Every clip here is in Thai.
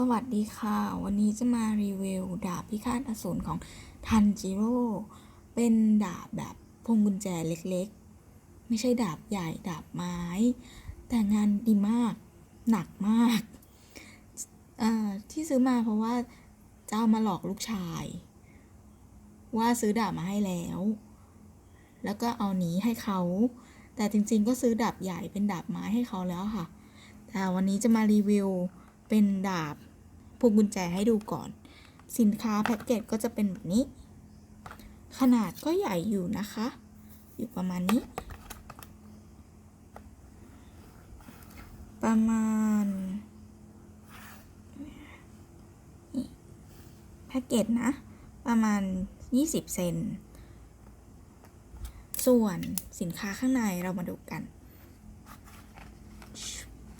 สวัสดีค่ะ วันนี้จะมารีวิวดาบพิฆาตอสูรของทันจิโร่เป็นดาบแบบพวงกุญแจเล็กๆ ไม่ใช่ดาบใหญ่ดาบไม้ แต่งานดีมาก หนักมาก ที่ซื้อมาเพราะว่าจะเอามาหลอกลูกชาย ว่าซื้อดาบมาให้แล้ว แล้วก็เอาหนีให้เขา แต่จริงๆก็ซื้อดาบใหญ่เป็นดาบไม้ให้เขาแล้วค่ะ แต่วันนี้จะมารีวิว เป็นดาบพวงกุญแจให้ดูก่อน สินค้าแพ็กเกจก็จะเป็นแบบนี้ ขนาดก็ใหญ่อยู่นะคะ อยู่ประมาณนี้ ประมาณแพ็กเกจนะ ประมาณ 20 เซนส่วนสินค้าข้างในเรามาดูกัน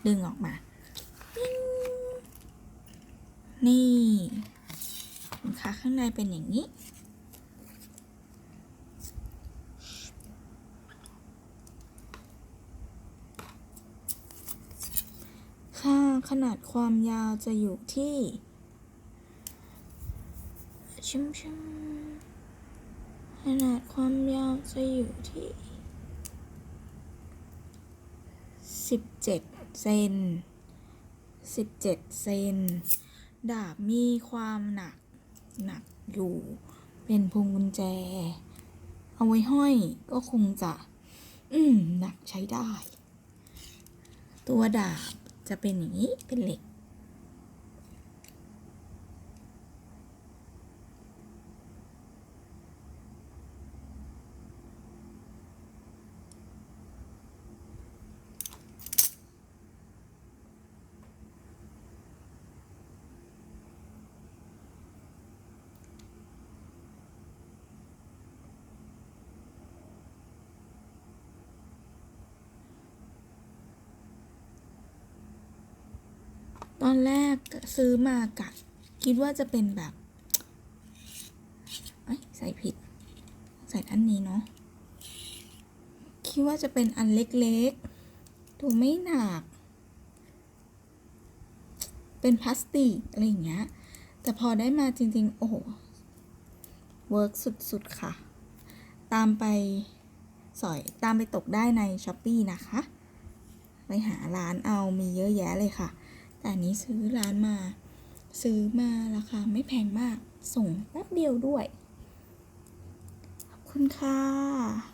ดึงออกมา นี่สินค้าข้างในเป็นอย่างนี้ ค่าขนาดความยาวจะอยู่ที่ชิมชิมขนาดความยาวจะอยู่ที่สิบเจ็ดเซนสิบเจ็ดเซน ดาบมีความหนักหนักอยู่ เป็นพวงกุญแจ เอาไว้ห้อยก็คงจะ อืมหนักใช้ได้ ตัวดาบจะเป็นอย่างนี้เป็นเหล็ก ตอนแรกซื้อมากะคิดว่าจะเป็นแบบใส่ผิด ใส่อันนี้เนาะคิดว่าจะเป็นอันเล็กๆดูไม่หนัก เป็นพลาสติกอะไรอย่างเงี้ย แต่พอได้มาจริงๆ โอ้โห เวิร์กสุดๆ ค่ะ ตามไปสอยตามไปตกได้ในช้อปปีนะคะ ไปหาร้านเอามีเยอะแยะเลยค่ะ แต่อันนี้ซื้อร้านมา ซื้อมาราคาไม่แพงมาก ส่งแป๊บเดียวด้วย ขอบคุณค่ะ